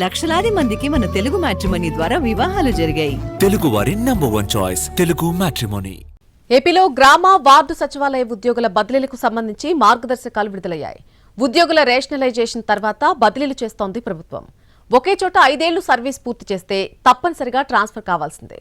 లక్షలాది మందికి మన తెలుగు మ్యాట్రిమనీ ద్వారా వివాహాలు జరిగాయి. తెలుగు వారి number one choice Telugu matrimony. ఏపీలో గ్రామ వార్డు సచివాలయ ఉద్యోగుల బదిలీలకు సంబంధించి మార్గదర్శకాలు విడుదలయ్యాయి. ఉద్యోగుల రేషనలైజేషన్ తర్వాత బదిలీలు చేస్తోంది ప్రభుత్వం. ఒకే చోట ఐదేళ్ళు సర్వీస్ పూర్తి చేస్తే తప్పనిసరిగా ట్రాన్స్ఫర్ కావాల్సిందే.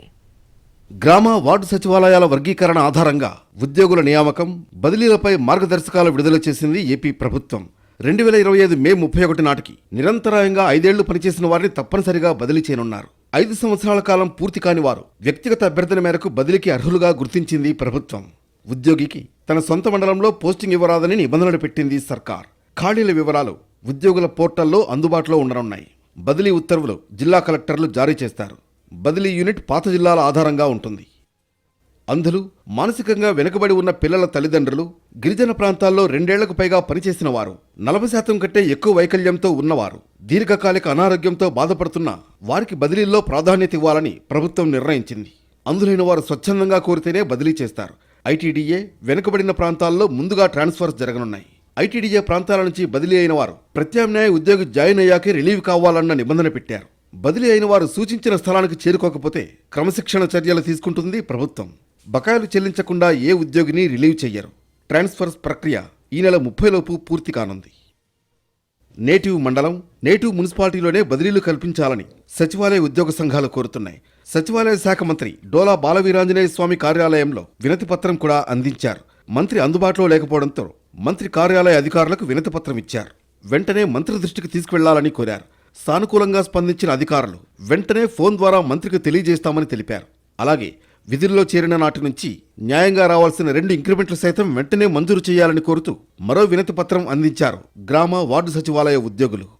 గ్రామ వార్డు సచివాలయాల వర్గీకరణ ఆధారంగా ఉద్యోగుల నియామకం బదిలీలపై మార్గదర్శకాలు విడుదల చేసింది ఏపీ ప్రభుత్వం. రెండు వేల ఇరవై ఐదు మే ముప్పై ఒకటి నాటికి నిరంతరాయంగా ఐదేళ్ళు పనిచేసిన వారిని తప్పనిసరిగా బదిలీ చేయనున్నారు. ఐదు సంవత్సరాల కాలం పూర్తి కాని వారు వ్యక్తిగత అభ్యర్థన మేరకు బదిలీకి అర్హులుగా గుర్తించింది ప్రభుత్వం. ఉద్యోగికి తన సొంత మండలంలో పోస్టింగ్ ఇవ్వరాదని నిబంధనలు పెట్టింది సర్కార్. ఖాళీల వివరాలు ఉద్యోగుల పోర్టల్లో అందుబాటులో ఉండనున్నాయి. బదిలీ ఉత్తర్వులు జిల్లా కలెక్టర్లు జారీ చేస్తారు. బదిలీ యూనిట్ పాత జిల్లాల ఆధారంగా ఉంటుంది. అంధులు మానసికంగా వెనుకబడి ఉన్న పిల్లల తల్లిదండ్రులు గిరిజన ప్రాంతాల్లో రెండేళ్ళకు పైగా పనిచేసిన వారు నలభై శాతం కంటే ఎక్కువ వైకల్యంతో ఉన్నవారు దీర్ఘకాలిక అనారోగ్యంతో బాధపడుతున్న వారికి బదిలీల్లో ప్రాధాన్యత ఇవ్వాలని ప్రభుత్వం నిర్ణయించింది. అందులైన వారు స్వచ్ఛందంగా కోరితేనే బదిలీ చేస్తారు. ఐటీడీఏ వెనుకబడిన ప్రాంతాల్లో ముందుగా ట్రాన్స్ఫర్స్ జరగనున్నాయి. ఐటీడీఏ ప్రాంతాల నుంచి బదిలీ అయిన వారు ప్రత్యామ్నాయ ఉద్యోగి జాయిన్ అయ్యాకే రిలీవ్ కావాలన్న నిబంధన పెట్టారు. బదిలీ అయిన వారు సూచించిన స్థలానికి చేరుకోకపోతే క్రమశిక్షణ చర్యలు తీసుకుంటుంది ప్రభుత్వం. బకాయిలు చెల్లించకుండా ఏ ఉద్యోగిని రిలీవ్ చెయ్యరు. ట్రాన్స్ఫర్స్ ప్రక్రియ ఈ నెల ముప్పైలోపు పూర్తి కానుంది. నేటివ్ మండలం నేటివ్ మున్సిపాలిటీలోనే బదిలీలు కల్పించాలని సచివాలయ ఉద్యోగ సంఘాలు కోరుతున్నాయి. సచివాలయ శాఖ మంత్రి డోలా బాలవీరాంజనేయ స్వామి కార్యాలయంలో వినతి పత్రం కూడా అందించారు. మంత్రి అందుబాటులో లేకపోవడంతో మంత్రి కార్యాలయ అధికారులకు వినతి పత్రం ఇచ్చారు. వెంటనే మంత్రి దృష్టికి తీసుకువెళ్ళాలని కోరారు. సానుకూలంగా స్పందించిన అధికారులు వెంటనే ఫోన్ ద్వారా మంత్రికి తెలియజేస్తామని తెలిపారు. అలాగే విధుల్లో చేరిన నాటి నుంచి న్యాయంగా రావాల్సిన రెండు ఇంక్రిమెంట్లు సైతం వెంటనే మంజూరు చేయాలని కోరుతూ మరో వినతి పత్రం అందించారు గ్రామ వార్డు సచివాలయ ఉద్యోగులు.